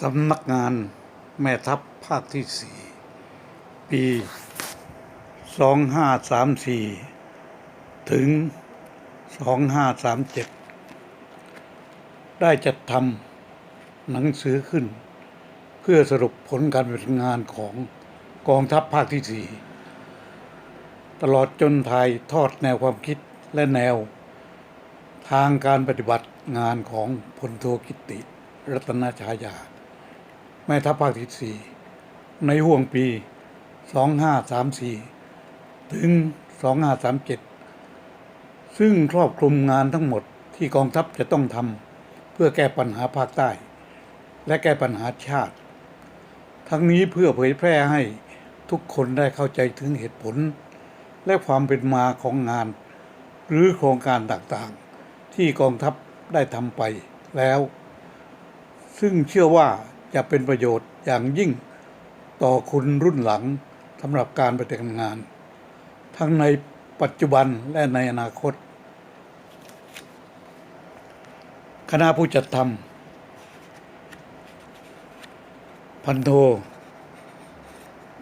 สำนักงานแม่ทัพภาคที่สี่ปีสองห้าสามสี่ถึงสองห้าสามเจ็ดได้จัดทำหนังสือขึ้น เพื่อสรุปผลการปฏิบัติงานของกองทัพภาคที่สี่ตลอดจนถ่ายทอดแนวความคิดและแนว ทางการปฏิบัติงานของพลโทกิติ รัตนชายา ม่ทัพภาคที่สี่ในห่วงปี 2534 ถึง 2537 ซึ่งครอบคลุมงานทั้งหมดที่กองทัพจะต้องทำเพื่อแก้ปัญหาภาคใต้ และแก้ปัญหาชาติ ทั้งนี้เพื่อเผยแพร่ให้ทุกคนได้เข้าใจถึงเหตุผล และความเป็นมาของงาน หรือโครงการต่างๆ ที่กองทัพได้ทำไปแล้ว ซึ่งเชื่อว่า จะเป็นประโยชน์อย่างยิ่งต่อคุณรุ่นหลังสำหรับการปฏิบัติงาน ทั้งในปัจจุบันและในอนาคต คณะผู้จัดทำพันโท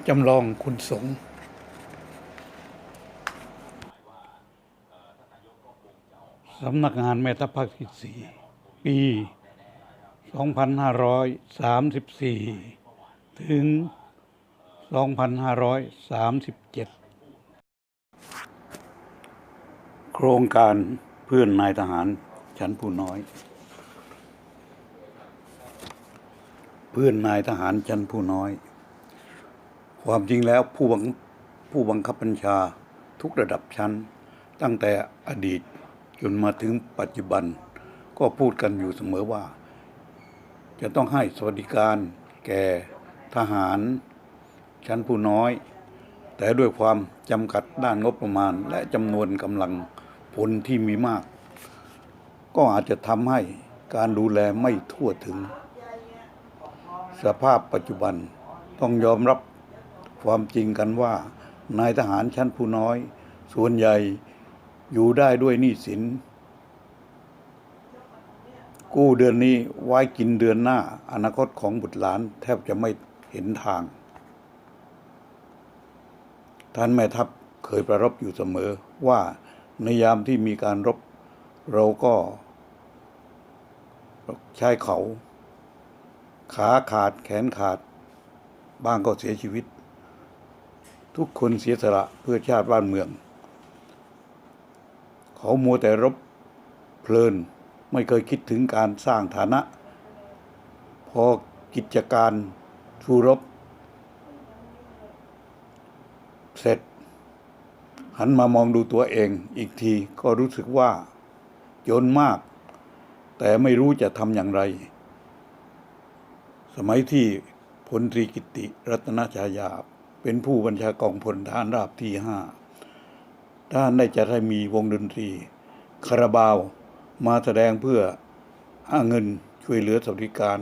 จำลองคุณสงฆ์สำนักงานแม่ทัพภาคที่สี่ปี 2534 ถึง 2537 โครงการเพื่อนนายทหารชั้นผู้น้อย เพื่อนนายทหารชั้นผู้น้อย ความจริงแล้วผู้บังผู้บังคับบัญชาทุกระดับชั้น ตั้งแต่อดีตจนมาถึงปัจจุบัน ก็พูดกันอยู่เสมอว่า จะต้องให้สวัสดิการแก่ทหารชั้นผู้น้อย แต่ด้วยความจำกัดด้านงบประมาณ และจำนวนกำลังพลที่มีมาก ก็อาจจะทำให้การดูแลไม่ทั่วถึง สภาพปัจจุบันต้องยอมรับความจริงกันว่านายทหารชั้นผู้น้อย ส่วนใหญ่อยู่ได้ด้วยหนี้สิน กู้เดือนนี้ไว้กินเดือนหน้า อนาคตของบุตรหลานแทบจะไม่เห็นทาง ท่านแม่ทัพเคยประรบอยู่เสมอว่าในยามที่มีการรบ เราก็ใช้เขา ขาขาดแขนขาด บ้างก็เสียชีวิต ทุกคนเสียสละเพื่อชาติบ้านเมือง เขามัวแต่รบเพลิน ไม่เคยคิดถึงการสร้างฐานะ พอกิจการสู้รบ เสร็จ หันมามองดูตัวเองอีกทีก็รู้สึกว่า จนมาก แต่ไม่รู้จะทำอย่างไร สมัยที่พลตรีกิติรัตนชายา เป็นผู้บัญชากองพลทหารราบที่ห้าท่านได้จัดให้มีวงดนตรีคาราบาว มาแสดงเพื่อหาเงินช่วยเหลือสวัสดิการ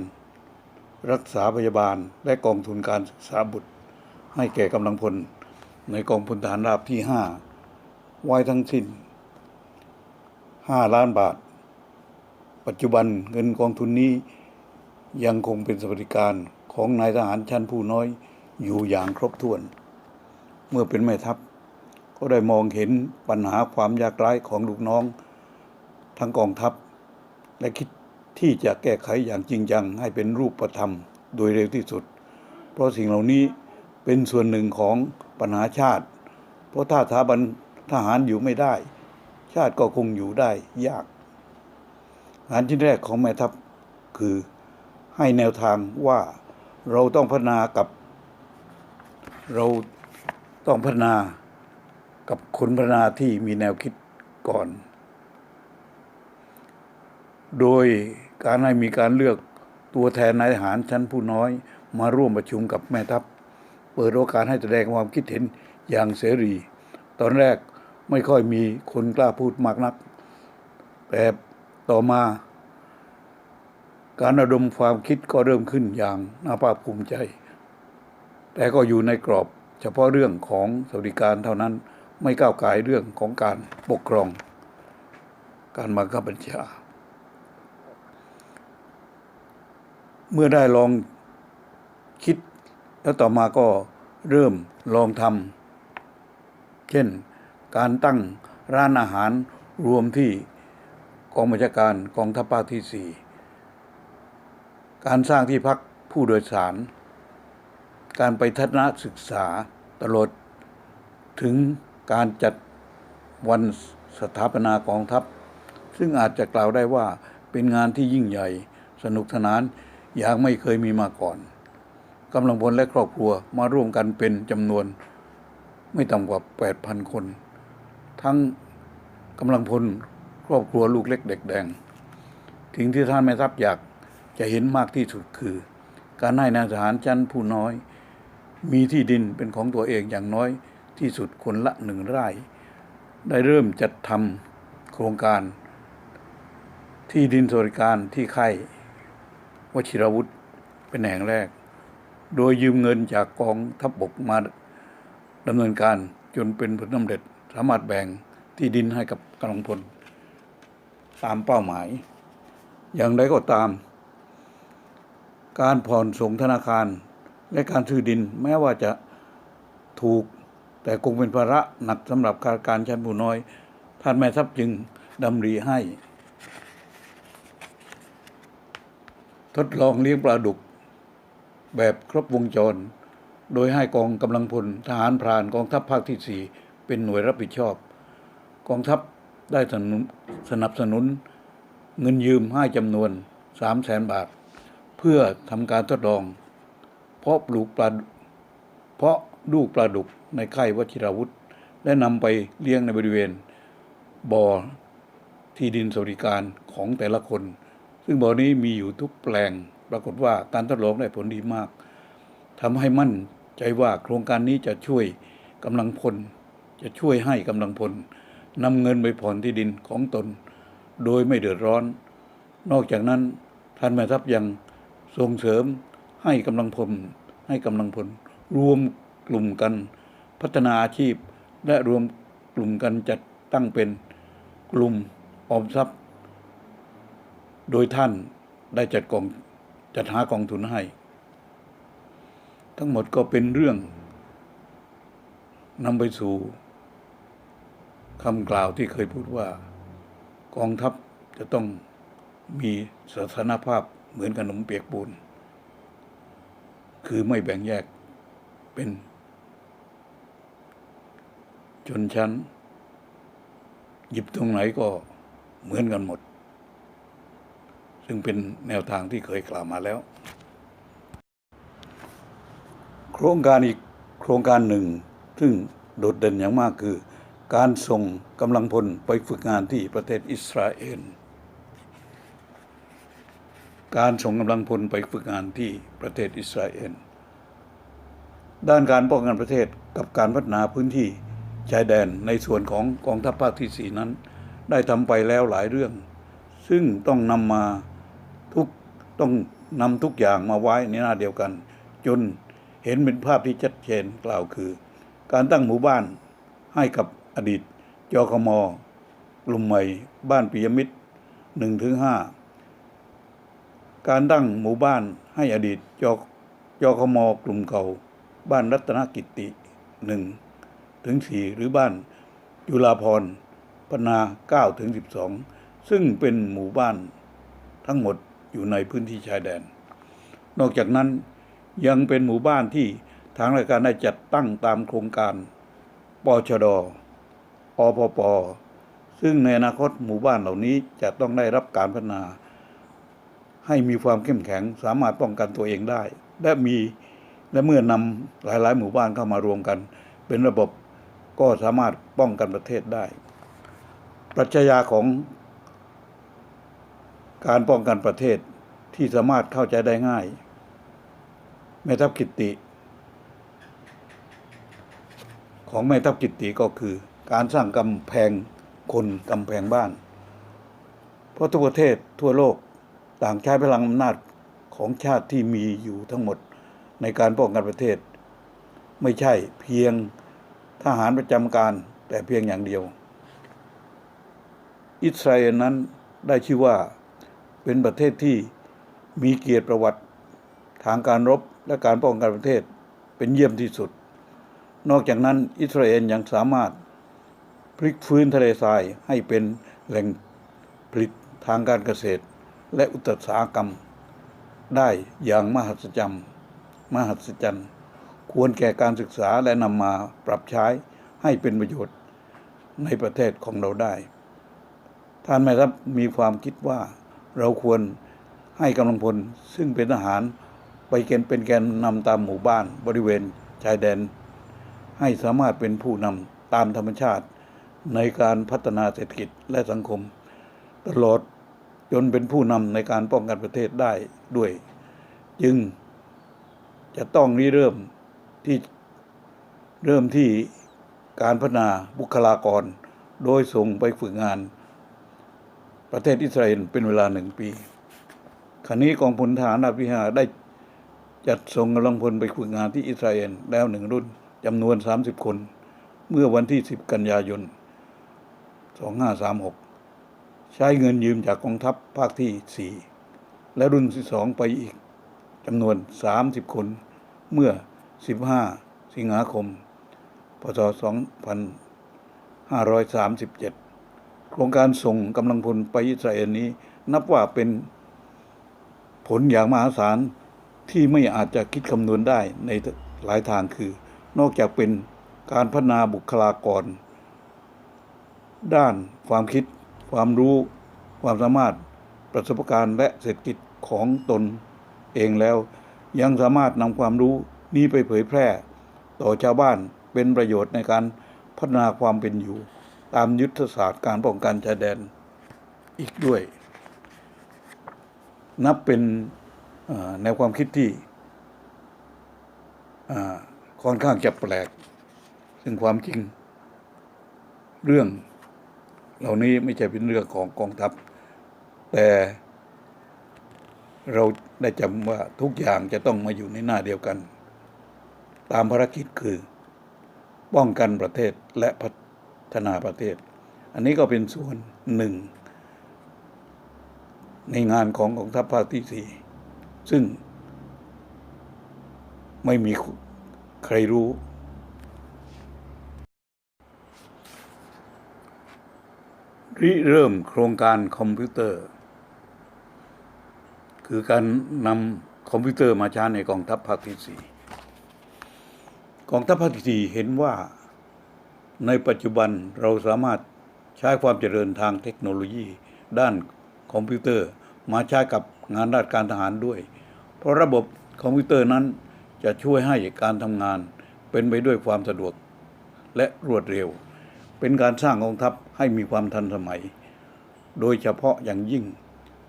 รักษาพยาบาลและกองทุนการศึกษาบุตร ให้แก่กำลังพลในกองพลทหารราบที่ห้าไว้ทั้งสิ้นห้าล้านบาท ปัจจุบันเงินกองทุนนี้ยังคงเป็นสวัสดิการของนายทหารชั้นผู้น้อยอยู่อย่างครบถ้วน เมื่อเป็นแม่ทัพ ก็ได้มองเห็นปัญหาความยากไร้ของลูกน้อง ทั้งกองทัพ และคิดที่จะแก้ไขอย่างจริงจังให้เป็นรูปธรรมโดยเร็วที่สุด เพราะสิ่งเหล่านี้เป็นส่วนหนึ่งของปัญหาชาติ เพราะถ้าสถาบันทหารอยู่ไม่ได้ ชาติก็คงอยู่ได้ยากงานที่แรกของแม่ทัพคือให้แนวทางว่าเราต้องพัฒนากับ เราต้องพัฒนากับคนพัฒนาที่มีแนวคิดก่อน โดยการให้มีการเลือกตัวแทนนายทหารชั้นผู้น้อย มาร่วมประชุมกับแม่ทัพ เปิดโอกาสให้แสดงความคิดเห็นอย่างเสรี ตอนแรกไม่ค่อยมีคนกล้าพูดมากนัก แต่ต่อมา การระดมความคิดก็เริ่มขึ้นอย่างน่าภาคภูมิใจ แต่ก็อยู่ในกรอบเฉพาะเรื่องของสวัสดิการเท่านั้นไม่ก้าวไก่ายเรื่องของการปกครอง การบังคับบัญชา เมื่อได้ลองคิด แล้วต่อมาก็เริ่มลองทำเช่น การตั้งร้านอาหารรวมที่กองบัญชาการกองทัพภาคที่สี่การสร้างที่พักผู้โดยสาร การไปทัศนศึกษาตลอดถึงการจัดวันสถาปนากองทัพ ซึ่งอาจจะกล่าวได้ว่าเป็นงานที่ยิ่งใหญ่สนุกสนาน อย่างไม่เคยมีมาก่อนกำลังพลและครอบครัวมาร่วมกันเป็นจำนวน ไม่ต่ำกว่า 8,000 คน ทั้งกำลังพลครอบครัวลูกเล็กเด็กแดงถึงที่ท่านแม่ทัพอยากจะเห็นมากที่สุดคือ การให้นายทหารชั้นผู้น้อย มีที่ดินเป็นของตัวเองอย่างน้อยที่สุดคนละหนึ่งไร่ ได้เริ่มจัดทำโครงการที่ดินสวัสดิการที่ค่าย วชิรวุฒิเป็นแห่งแรก โดยยืมเงินจากกองทัพบบกมาดำเนินการจนเป็นผลสำเร็จสามารถแบ่งที่ดินให้กับกำลังพลตามเป้าหมาย อย่างไรก็ตาม การผ่อนส่งธนาคารและการซื้อดินแม้ว่าจะถูกแต่คงเป็นภาระหนักสำหรับข้ารการชั้นผู้น้อย ท่านแม่ทัพจึงดำริให้ ทดลองเลี้ยงปลาดุก แบบครบวงจร โดยให้กองกำลังพลทหารพรานกองทัพภาคที่สี่เป็นหน่วยรับผิดชอบ กองทัพได้สนับสนุน เงินยืมให้จำนวนสามแสนบาท เพื่อทำการทดลอง เพาะปลูกปลาเพาะลูกปลาดุกในค่ายวชิราวุธ และนำไปเลี้ยงในบริเวณบ่อที่ดินสวัสดิการของแต่ละคน ซึ่งบ่อนี้มีอยู่ทุกแปลง ปรากฏว่าการทดลองได้ผลดีมากทำให้มั่นใจว่าโครงการนี้จะช่วยกำลังพล จะช่วยให้กำลังพลนำเงินไปผ่อนที่ดินของตน โดยไม่เดือดร้อน นอกจากนั้นท่านแม่ทัพยังส่งเสริมให้กำลังพลให้กำลังพล รวมกลุ่มกันพัฒนาอาชีพ และรวมกลุ่มกันจัดตั้งเป็นกลุ่มออมทรัพย์ โดยท่านได้จัดกองจัดหากองทุนให้ ทั้งหมดก็เป็นเรื่องนำไปสู่คำกล่าวที่เคยพูดว่า กองทัพจะต้องมีสถานภาพเหมือนขนมเปียกปูน คือไม่แบ่งแยกเป็นชนชั้น หยิบตรงไหนก็เหมือนกันหมด ซึ่งเป็นแนวทางที่เคยกล่าวมาแล้ว โครงการอีกโครงการหนึ่ง ซึ่งโดดเด่นอย่างมากคือ การส่งกำลังพลไปฝึกงานที่ประเทศอิสราเอลการส่งกำลังพลไปฝึกงานที่ประเทศอิสราเอล ด้านการป้องกันประเทศกับการพัฒนาพื้นที่ชายแดนในส่วนของกองทัพภาคที่สี่นั้น ได้ทำไปแล้วหลายเรื่อง ซึ่งต้องนำมา ทุกต้องนำทุกอย่างมาไว้ในหน้าเดียวกัน จนเห็นเป็นภาพที่ชัดเจนกล่าวคือ การตั้งหมู่บ้านให้กับอดีตจคมกลุ่มใหม่บ้านปิยมิตรหนึ่งถึงห้าการตั้งหมู่บ้านให้อดีตจจคมกลุ่มเก่า บ้านรัตนกิติหนึ่งถึงสี่หรือบ้านจุฬาพรพนาเก้าถึงสิบสองซึ่งเป็นหมู่บ้านทั้งหมด อยู่ในพื้นที่ชายแดน นอกจากนั้นยังเป็นหมู่บ้านที่ทางราชการได้จัดตั้งตามโครงการปชดอพปซึ่งในอนาคตหมู่บ้านเหล่านี้จะต้องได้รับการพัฒนา ให้มีความเข้มแข็งสามารถป้องกันตัวเองได้ และมีและเมื่อนำหลายๆ หมู่บ้านเข้ามารวมกัน เป็นระบบก็สามารถป้องกันประเทศได้ ปรัชญาของ การป้องกันประเทศที่สามารถเข้าใจได้ง่าย แม่ทัพกิตติ ของแม่ทัพกิตติก็คือ การสร้างกำแพงคนกำแพงบ้าน เพราะทุกประเทศทั่วโลกต่างใช้พลังอำนาจของชาติที่มีอยู่ทั้งหมดในการป้องกันประเทศ ไม่ใช่เพียงทหารประจำการแต่เพียงอย่างเดียว อิสราเอลนั้นได้ชื่อว่า เป็นประเทศที่มีเกียรติประวัติทางการรบและการป้องกันประเทศเป็นเยี่ยมที่สุด นอกจากนั้นอิสราเอลยังสามารถพลิกฟื้นทะเลทรายให้เป็นแหล่งผลิตทางการเกษตร และอุตสาหกรรม ได้อย่างมหัศจรรย์มหัศจรรย์ ควรแก่การศึกษาและนำมาปรับใช้ให้เป็นประโยชน์ในประเทศของเราได้ ท่านไม่รับมีความคิดว่า เราควรให้กำลังพลซึ่งเป็นทหารไปเกณฑ์เป็นแกนนำตามหมู่บ้านบริเวณชายแดน ให้สามารถเป็นผู้นำตามธรรมชาติ ในการพัฒนาเศรษฐกิจและสังคม ตลอดจนเป็นผู้นำในการป้องกันประเทศได้ด้วย จึงจะต้องริเริ่มที่เริ่มที่การพัฒนาบุคลากร โดยส่งไปฝึกงาน ประเทศอิสราเอลเป็นเวลาหนึ่งปีขณะนี้กองพลทหารราบที่ห้าได้จัดส่งกำลังพลไปฝึกงานที่อิสราเอลแล้วหนึ่งรุ่นจำนวน 30 คน เมื่อวันที่ 10 กันยายน 2536 ใช้เงินยืมจากกองทัพภาคที่ 4 และรุ่นที่2ไปอีกจำนวน 30 คน เมื่อ 15 สิงหาคม พศ 2537 ครงการส่งกำลังพลไปอิสราเอลนี้ นับว่าเป็นผลอย่างมหาศาลที่ไม่อาจจะคิดคำนวณได้ในหลายทางคือ นอกจากเป็นการพัฒนาบุคลากร ด้านความคิด ความรู้ ความสามารถประสบการณ์และเศรษฐกิจของตนเองแล้ว ยังสามารถนำความรู้นี้ไปเผยแพร่ ต่อชาวบ้านเป็นประโยชน์ในการพัฒนาความเป็นอยู่ ตามยุทธศาสตร์การป้องกันชายแดนอีกด้วย นับเป็นแนวความคิดที่ค่อนข้างจะแปลก ซึ่งความจริง เรื่องเหล่านี้ไม่ใช่เป็นเรื่องของกองทัพ แต่เราได้จำว่าทุกอย่างจะต้องมาอยู่ในหน้าเดียวกัน ตามภารกิจคือ ป้องกันประเทศและพั ฒนาประเทศ อันนี้ก็เป็นส่วนหนึ่ง ในงานของกองทัพภาคที่สี่ซึ่งไม่มีใครรู้ ริเริ่มโครงการคอมพิวเตอร์ คือการนำคอมพิวเตอร์มาใช้ในกองทัพภาคที่สี่กองทัพภาคที่สี่เห็นว่า ในปัจจุบันเราสามารถใช้ความเจริญทางเทคโนโลยี ด้านคอมพิวเตอร์มาใช้กับงานราชการทหารด้วย เพราะระบบคอมพิวเตอร์นั้นจะช่วยให้การทำงานเป็นไปด้วยความสะดวก และรวดเร็ว เป็นการสร้างกองทัพให้มีความทันสมัย โดยเฉพาะอย่างยิ่ง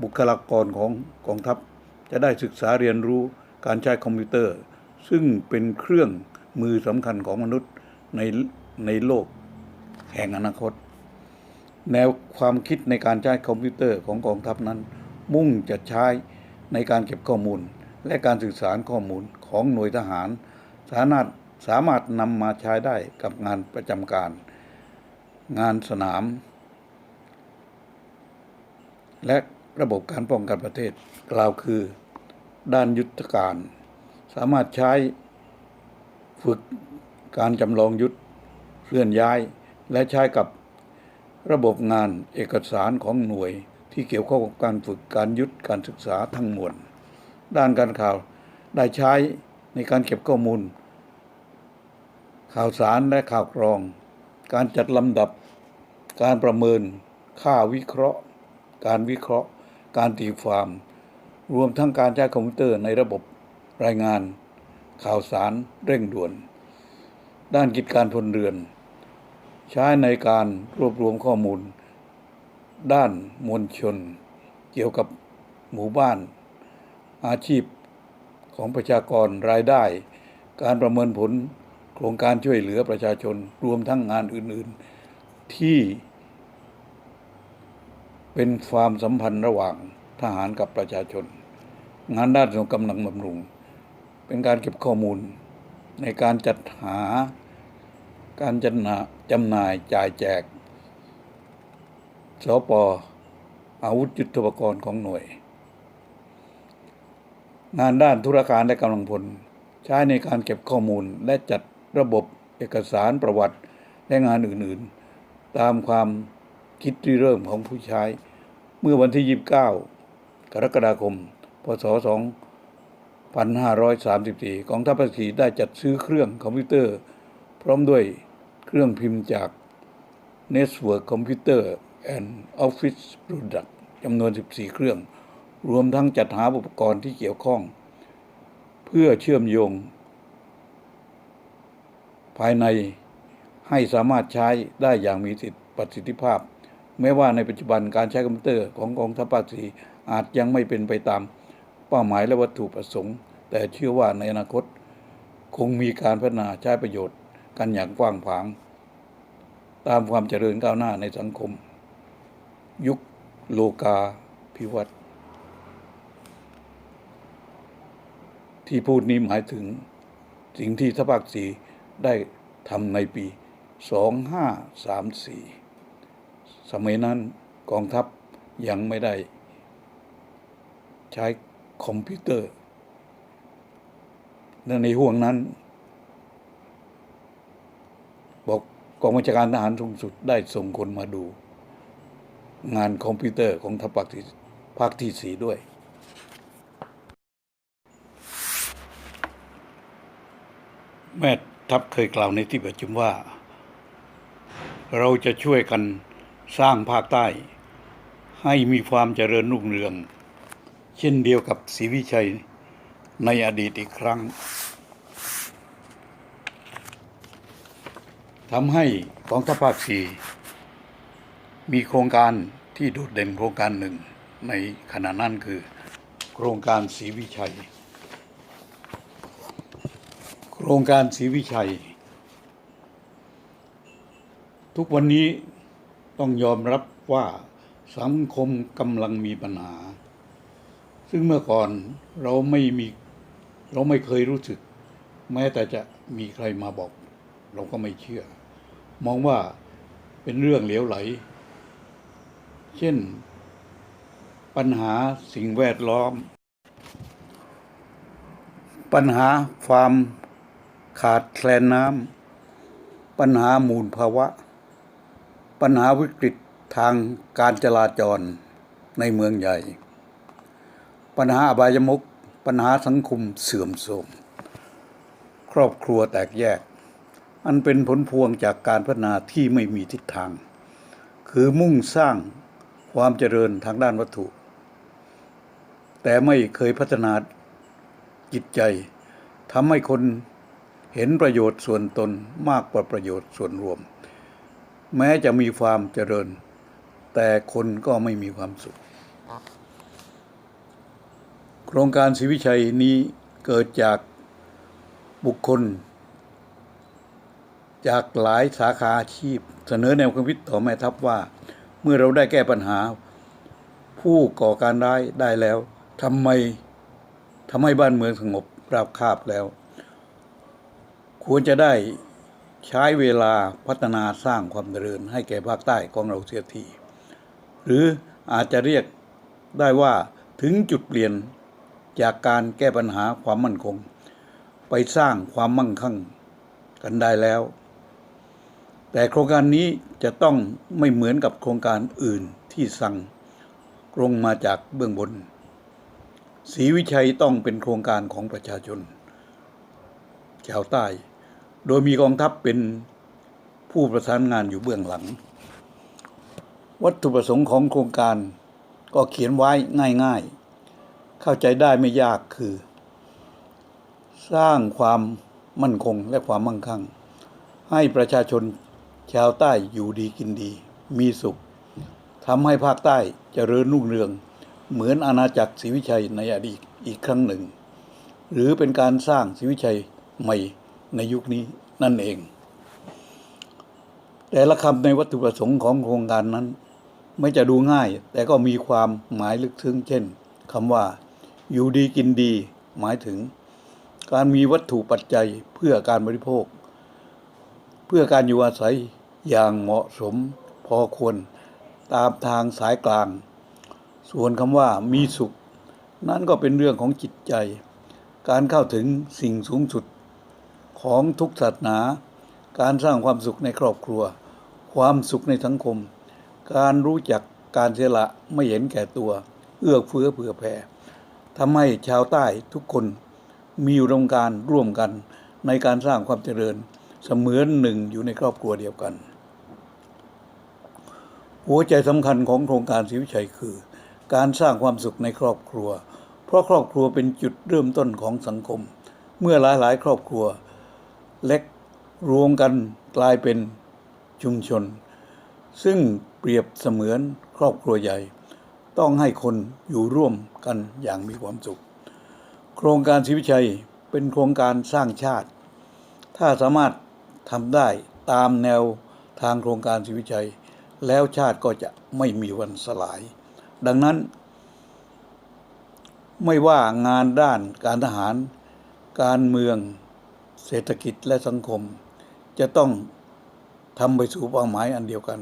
บุคลากรของกองทัพ จะได้ศึกษาเรียนรู้การใช้คอมพิวเตอร์ ซึ่งเป็นเครื่องมือสำคัญของมนุษย์ใน ในโลกแห่งอนาคต แนวความคิดในการใช้คอมพิวเตอร์ของกองทัพนั้น มุ่งจะใช้ในการเก็บข้อมูล และการสื่อสารข้อมูลของหน่วยทหาร สามารถสามารถนำมาใช้ได้กับงานประจำการ งานสนาม และระบบการป้องกันประเทศ กล่าวคือ ด้านยุทธการ สามารถใช้ฝึกการจำลองยุทธ เคลื่อนย้าย และใช้กับระบบงานเอกสารของหน่วย ที่เกี่ยวข้องกับการฝึกการยุทธการศึกษาทั้งมวลด้านการข่าวได้ใช้ในการเก็บข้อมูล ข่าวสารและข่าวกรอง การจัดลำดับ การประเมิน ค่าวิเคราะห์ การวิเคราะห์ การตีความ รวมทั้งการใช้คอมพิวเตอร์ในระบบรายงาน ข่าวสารเร่งด่วน ด้านกิจการพลเรือน ใช้ในการรวบรวมข้อมูล ด้านมวลชน เกี่ยวกับหมู่บ้าน อาชีพของประชากรรายได้ การประเมินผลโครงการช่วยเหลือประชาชนรวมทั้งงานอื่น ๆ ที่เป็นความสัมพันธ์ระหว่างทหารกับประชาชน งานด้านส่งกำลังบำรุง เป็นการเก็บข้อมูลในการจัดหา การจำหน่ายจำหน่ายจ่ายแจกสปออาวุธยุทโธปกรณ์ของหน่วย งานด้านธุรการและกำลังพล ใช้ในการเก็บข้อมูลและจัดระบบเอกสารประวัติและงานอื่นๆ ตามความคิดริเริ่มของผู้ใช้ เมื่อวันที่ 29 กรกฎาคม พศ 2534 กองทัพภาคีได้จัดซื้อเครื่องคอมพิวเตอร์ พร้อมด้วย เครื่องพิมพ์จาก Network Computer and Office Product จำนวน 14 เครื่อง รวมทั้งจัดหาอุปกรณ์ที่เกี่ยวข้อง เพื่อเชื่อมโยง ภายในให้สามารถใช้ได้อย่างมีประสิทธิภาพ แม้ว่าในปัจจุบันการใช้คอมพิวเตอร์ของกองทัพภาคสีอาจยังไม่เป็นไปตามเป้าหมายและวัตถุประสงค์ แต่เชื่อว่าในอนาคต คงมีการพัฒนาใช้ประโยชน์ กันอย่างกว้างขวาง ตามความเจริญก้าวหน้าในสังคม ยุคโลกาภิวัตน์ที่พูดนี้หมายถึงสิ่งที่ทพภาคสีได้ทำในปี 2534 สมัยนั้นกองทัพยังไม่ได้ ใช้คอมพิวเตอร์ในห่วงนั้น บอกกองบัญชาการทหารสูงสุดได้ส่งคนมาดู งานคอมพิวเตอร์ของทัพภาคที่ภาคที่สีด้วย แม่ทัพเคยกล่าวในที่ประชุมว่า เราจะช่วยกันสร้างภาคใต้ ให้มีความเจริญรุ่งเรือง เช่นเดียวกับศรีวิชัยในอดีตอีกครั้ง ทำให้กองทัพภาคสี่มีโครงการที่โดดเด่นโครงการหนึ่งในขณะนั้นคือ โครงการศรีวิชัย โครงการศรีวิชัย ทุกวันนี้ต้องยอมรับว่าสังคมกำลังมีปัญหา ซึ่งเมื่อก่อนเราไม่มีเราไม่เคยรู้สึก แม้แต่จะมีใครมาบอก เราก็ไม่เชื่อ มองว่าเป็นเรื่องเหลวไหล เช่น ปัญหาสิ่งแวดล้อม ปัญหาความขาดแคลนน้ำปัญหามูลภาวะ ปัญหาวิกฤตทางการจราจรในเมืองใหญ่ ปัญหาอบายมุกปัญหาสังคมเสื่อมโทรมครอบครัวแตกแยก อันเป็นผลพวงจากการพัฒนาที่ไม่มีทิศทาง คือมุ่งสร้างความเจริญทางด้านวัตถุ แต่ไม่เคยพัฒนาจิตใจทำให้คนเห็นประโยชน์ส่วนตนมากกว่าประโยชน์ส่วนรวม แม้จะมีความเจริญ แต่คนก็ไม่มีความสุข โครงการศรีวิชัยนี้เกิดจากบุคคล จากหลายสาขาอาชีพ เสนอแนวความคิดต่อแม่ทัพว่า เมื่อเราได้แก้ปัญหา ผู้ก่อการร้ายได้แล้วทำไมทำให้บ้านเมืองสงบราบคาบแล้ว ควรจะได้ใช้เวลาพัฒนาสร้างความเจริญให้แก่ภาคใต้ของเราเสียที หรืออาจจะเรียกได้ว่าถึงจุดเปลี่ยนจากการแก้ปัญหาความมั่นคง ไปสร้างความมั่งคั่งกันได้แล้ว แต่โครงการนี้จะต้องไม่เหมือนกับโครงการอื่นที่สั่งลงมาจากเบื้องบนศรีวิชัยต้องเป็นโครงการของประชาชนชาวใต้ โดยมีกองทัพเป็นผู้ประสานงานอยู่เบื้องหลัง วัตถุประสงค์ของโครงการก็เขียนไว้ง่ายๆ เข้าใจได้ไม่ยากคือ สร้างความมั่นคงและความมั่งคั่ง ให้ประชาชน ชาวใต้อยู่ดีกินดี มีสุขทำให้ภาคใต้เจริญรุ่งเรือง เหมือนอาณาจักรศรีวิชัยในอดีตอีกครั้งหนึ่ง หรือเป็นการสร้างศรีวิชัยใหม่ในยุคนี้นั่นเอง แต่ละคำในวัตถุประสงค์ของโครงการนั้น ไม่จะดูง่าย แต่ก็มีความหมายลึกซึ้งเช่นคำว่า อยู่ดีกินดี หมายถึง การมีวัตถุปัจจัยเพื่อการบริโภค เพื่อการอยู่อาศัย อย่างเหมาะสมพอควรตามทางสายกลาง ส่วนคำว่ามีสุข นั่นก็เป็นเรื่องของจิตใจ การเข้าถึงสิ่งสูงสุด ของทุกศาสนา การสร้างความสุขในครอบครัว ความสุขในสังคม การรู้จักการเสียละไม่เห็นแก่ตัว เอื้อเฟื้อเผื่อแผ่ทำให้ชาวใต้ทุกคนมีอุดมการร่วมกันในการสร้างความเจริญเสมือนหนึ่งอยู่ในครอบครัวเดียวกัน หัวใจสำคัญของโครงการศรีวิชัยคือ การสร้างความสุขในครอบครัว เพราะครอบครัวเป็นจุดเริ่มต้นของสังคม เมื่อหลายๆ ครอบครัว เล็กรวมกันกลายเป็นชุมชน ซึ่งเปรียบเสมือนครอบครัวใหญ่ ต้องให้คนอยู่ร่วมกันอย่างมีความสุข โครงการศรีวิชัยเป็นโครงการสร้างชาติ ถ้าสามารถทำได้ตามแนวทางโครงการศรีวิชัย แล้วชาติก็จะไม่มีวันสลาย ดังนั้น ไม่ว่างานด้านการทหาร การเมือง เศรษฐกิจและสังคม จะต้องทำไปสู่เป้าหมายอันเดียวกัน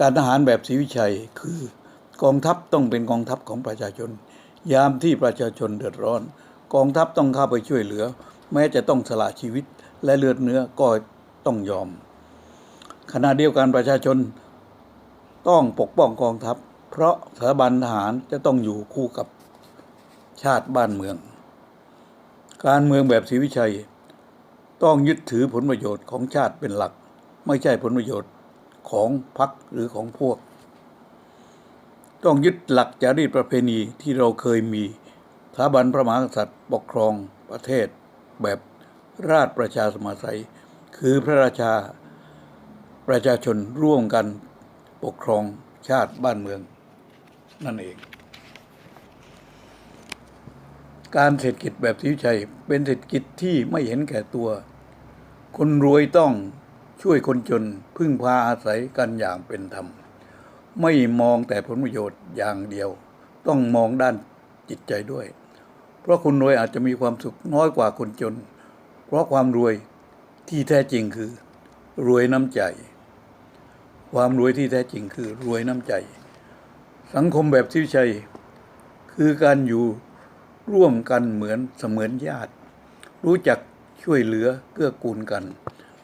การทหารแบบศรีวิชัยคือกองทัพต้องเป็นกองทัพของประชาชน ยามที่ประชาชนเดือดร้อน กองทัพต้องเข้าไปช่วยเหลือ แม้จะต้องสละชีวิตและเลือดเนื้อก็ต้องยอม ขณะเดียวกันประชาชนต้องปกป้องกองทัพ เพราะสถาบันทหารจะต้องอยู่คู่กับชาติบ้านเมือง การเมืองแบบศรีวิชัย ต้องยึดถือผลประโยชน์ของชาติเป็นหลัก ไม่ใช่ผลประโยชน์ของพรรคหรือของพวก ต้องยึดหลักจารีตประเพณีที่เราเคยมีสถาบันพระมหากษัตริย์ปกครองประเทศแบบราชประชาสมาสัย คือพระราชา ประชาชนร่วมกันปกครองชาติบ้านเมืองนั่นเอง การเศรษฐกิจแบบศรีวิชัยเป็นเศรษฐกิจที่ไม่เห็นแก่ตัว คนรวยต้องช่วยคนจนพึ่งพาอาศัยกันอย่างเป็นธรรม ไม่มองแต่ผลประโยชน์อย่างเดียว ต้องมองด้านจิตใจด้วย เพราะคนรวยอาจจะมีความสุขน้อยกว่าคนจน เพราะความรวยที่แท้จริงคือ รวยน้ำใจ ความรวยที่แท้จริงคือรวยน้ำใจ สังคมแบบศรีวิชัย คือการอยู่ร่วมกันเหมือนเสมือนญาติ รู้จักช่วยเหลือเกื้อกูลกัน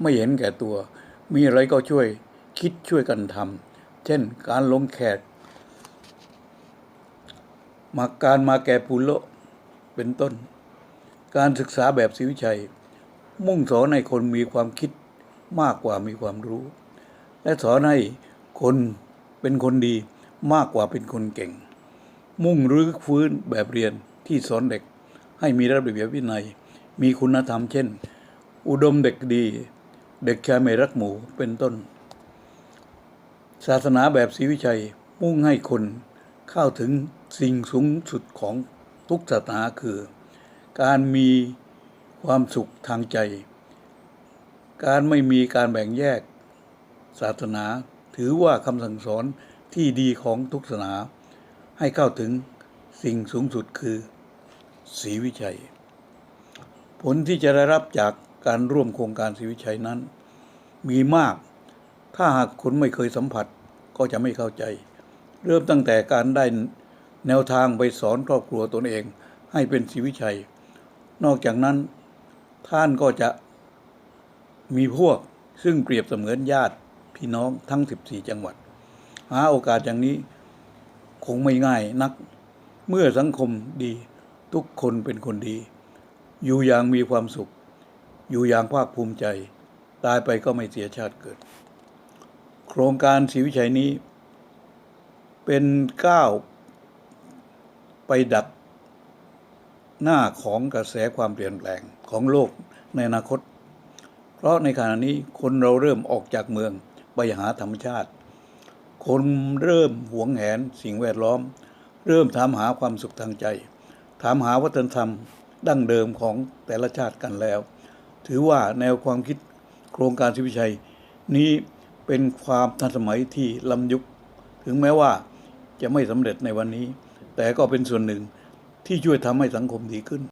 ไม่เห็นแก่ตัว มีอะไรก็ช่วยคิดช่วยกันทำเช่นการลงแขกมาการมาแก่ปุโลเป็นต้น การศึกษาแบบศรีวิชัย มุ่งสอนให้คนมีความคิดมากกว่ามีความรู้ และสอนให้คนเป็นคนดีมากกว่าเป็นคนเก่ง มุ่งรื้อฟื้นแบบเรียนที่สอนเด็ก ให้มีระเบียบวินัย มีคุณธรรมเช่น อุดมเด็กดี เด็กชายไม่รักหมูเป็นต้น ศาสนาแบบศรีวิชัยมุ่งให้คนเข้าถึงสิ่งสูงสุดของทุกศาสนาคือ การมีความสุขทางใจ การไม่มีการแบ่งแยก ศาสนา ถือว่าคำสั่งสอนที่ดีของทุกศาสนา ให้เข้าถึงสิ่งสูงสุดคือศีวิชัย ผลที่จะได้รับจากการร่วมโครงการศีวิชัยนั้น มีมาก ถ้าหากคนไม่เคยสัมผัสก็จะไม่เข้าใจ เริ่มตั้งแต่การได้แนวทางไปสอนครอบครัวตนเอง ให้เป็นศีวิชัย นอกจากนั้นท่านก็จะมีพวกซึ่งเปรียบเสมือนญาติ พี่น้องทั้ง 14 จังหวัด หาโอกาสอย่างนี้คงไม่ง่ายนัก เมื่อสังคมดีทุกคนเป็นคนดี อยู่อย่างมีความสุข อยู่อย่างภาคภูมิใจ ตายไปก็ไม่เสียชาติเกิด โครงการศรีวิชัยนี้ เป็นก้าวไปดักหน้าของกระแสความเปลี่ยนแปลงของโลกในอนาคต เพราะในขณะนี้คนเราเริ่มออกจากเมือง ไปหาธรรมชาติ คนเริ่มหวงแหนสิ่งแวดล้อม เริ่มถามหาความสุขทางใจ ถามหาวัฒนธรรมดั้งเดิมของแต่ละชาติกันแล้ว ถือว่าแนวความคิดโครงการสิวิชัย นี้เป็นความทันสมัยที่ล้ำยุค ถึงแม้ว่าจะไม่สำเร็จในวันนี้ แต่ก็เป็นส่วนหนึ่งที่ช่วยทำให้สังคมดีขึ้น